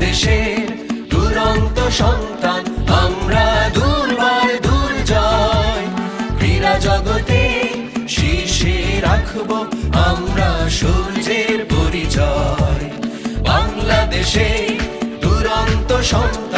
দেশের দুরন্ত সন্তান, আমরা দুর্বার দূর দুর্জয়। ক্রীড়া জগতে শীর্ষে রাখব আমরা সূর্যের পরিচয়। বাংলাদেশে দুরন্ত সন্তান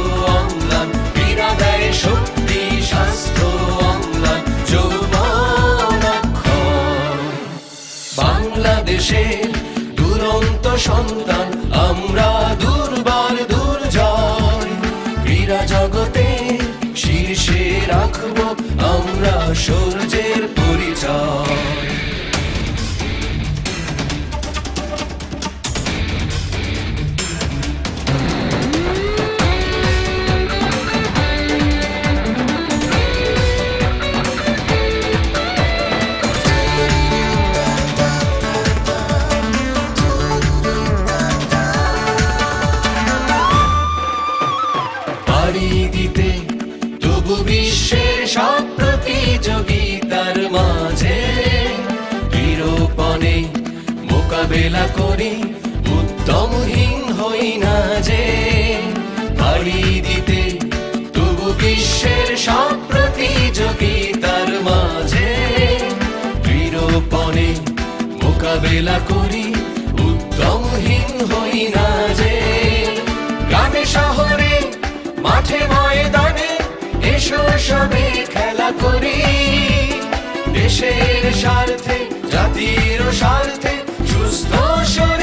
বাংলাদেশের দুরন্ত সন্তান আমরা দুর্বার দুর্জয়। ক্রীড়া জগতে শীর্ষে রাখব আমরা সূর্যের পরিচয়। পাড়ি দিতে। তবু বিশ্বের সব প্রতিযোগিতার মাঝে। বিরোপণে মোকাবেলা করি উদ্যমহীন হই না যে। দিতে তবু বিশ্বের সব প্রতিযোগিতার মাঝে। মোকাবেলা করি উদ্যমহীন হই না যে। মাঠে ময়দানে এসো সবে খেলা করি। দেশের স্বার্থে জাতির স্বার্থে সুস্থ শরীর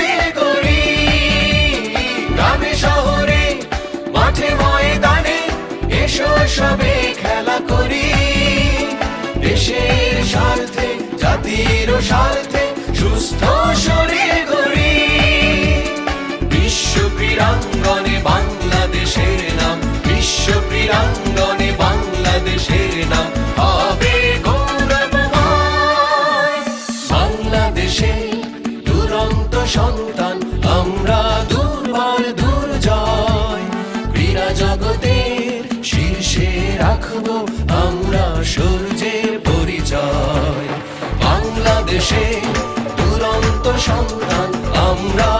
সূর্যের পরিচয়। বাংলাদেশে দুরন্ত সন্তান আমরা